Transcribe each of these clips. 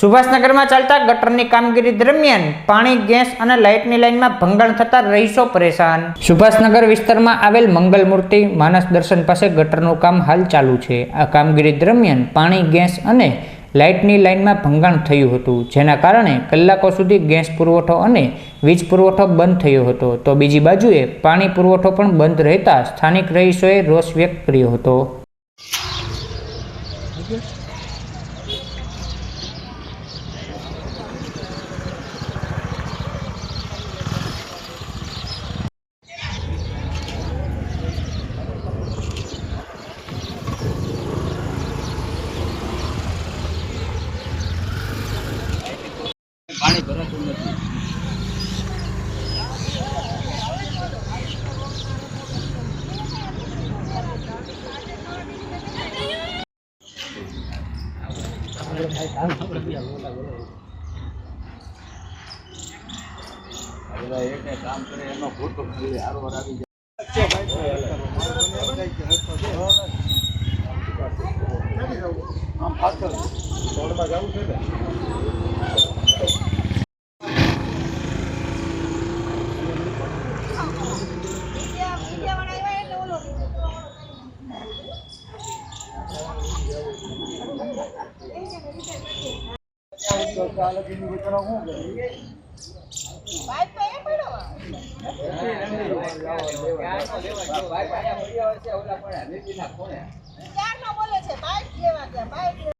સુભાષનગરમાં ચાલતા ગટરની કામગીરી દરમિયાન પાણી, ગેસ અને લાઇટની લાઇનમાં ભંગાણ થતા રહીશો પરેશાન. સુભાષનગર વિસ્તારમાં આવેલ મંગલ મૂર્તિ માનસ દર્શન પાસે ગટરનું કામ હાલ ચાલુ છે. આ કામગીરી દરમિયાન પાણી, ગેસ અને લાઇટની લાઇનમાં ભંગાણ થયું હતું, જેના કારણે કલાકો સુધી ગેસ પુરવઠો અને વીજ પુરવઠો બંધ થયો હતો. તો બીજી બાજુએ પાણી પુરવઠો પણ બંધ રહેતા સ્થાનિક રહીશોએ રોષ વ્યક્ત કર્યો હતો. કામ કરે એનો ખાલી હારવાર આવી જાય આમ પાછળ રોડમાં જવું છે ને? તો ચાલે કે નહીં કરો શું કરે બાઈક તો એ પડો બાઈક લેવા ગયા બાઈક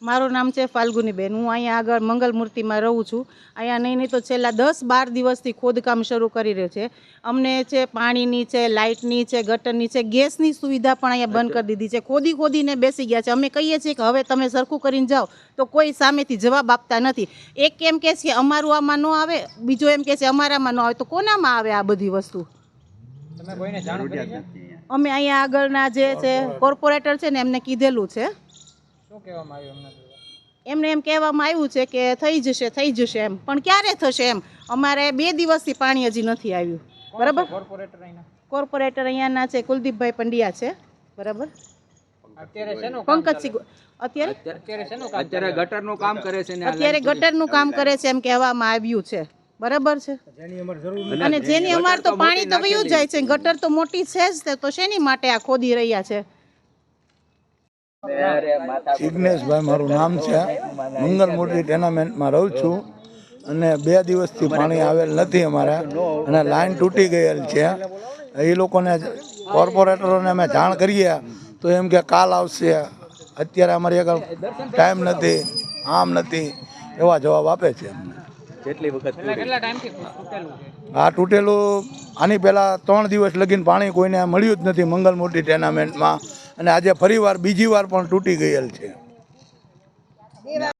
મારું નામ? છે ફાલ્ગુનીબેન. હું અહીંયા આગળ મંગલ મૂર્તિમાં રહું છું. અહીંયા નહીં નહીં તો છેલ્લા દસ બાર દિવસથી ખોદકામ શરૂ કરી રહ્યો છે. અમને છે પાણીની છે લાઇટની છે ગટરની છે ગેસની સુવિધા પણ અહીંયા બંધ કરી દીધી છે. ખોદી ખોદીને બેસી ગયા છે. અમે કહીએ છીએ કે હવે તમે સરખું કરીને જાઓ તો કોઈ સામેથી જવાબ આપતા નથી. એક એમ કહે છે અમારું આમાં ન આવે. બીજો એમ કહે છે અમારામાં ન આવે. તો કોનામાં આવે આ બધી વસ્તુ? અમે અહીંયા આગળના જે છે કોર્પોરેટર છે ને એમને કીધેલું છે. એમને એમ કહેવામાં આવ્યું છે કે થઈ જશે થઈ જશે એમ. પણ ક્યારે થશે એમ? અમારે બે દિવસથી પાણી હજી નથી આવ્યું. બરાબર? કોર્પોરેટર અહીંયાના છે કુલદીપભાઈ પંડ્યા છે. બરાબર? પંકજસિંહ અત્યારે? અત્યારે ગટરનું કામ કરે છે અત્યારે ગટરનું કામ કરે છે એમ કહેવામાં આવ્યું છે. બરાબર છે? અને જેની અમાર તો પાણી તો વયું જાય છે. ગટર તો મોટી છે જ તો શેની માટે આ ખોદી રહ્યા છે? જિગ્નેશભાઈ મારું નામ છે. મંગલ મૂર્તિ ટેનામેન્ટમાં રહું છું. અને બે દિવસથી પાણી આવેલ નથી અમારે. અને લાઈન તૂટી ગયેલ છે. એ લોકોને કોર્પોરેટરોને અમે જાણ કરીએ. તો એમ કે કાલ આવશે. અત્યારે અમારી આગળ ટાઈમ નથી આમ નથી એવા જવાબ આપે છે કેટલી વખત આ તૂટેલું આની પહેલાં ત્રણ દિવસ લગીને પાણી કોઈને મળ્યું જ નથી મંગલ મૂર્તિ ટેનામેન્ટમાં. અને આજે ફરીવાર બીજી વાર પણ તૂટી ગયેલ છે.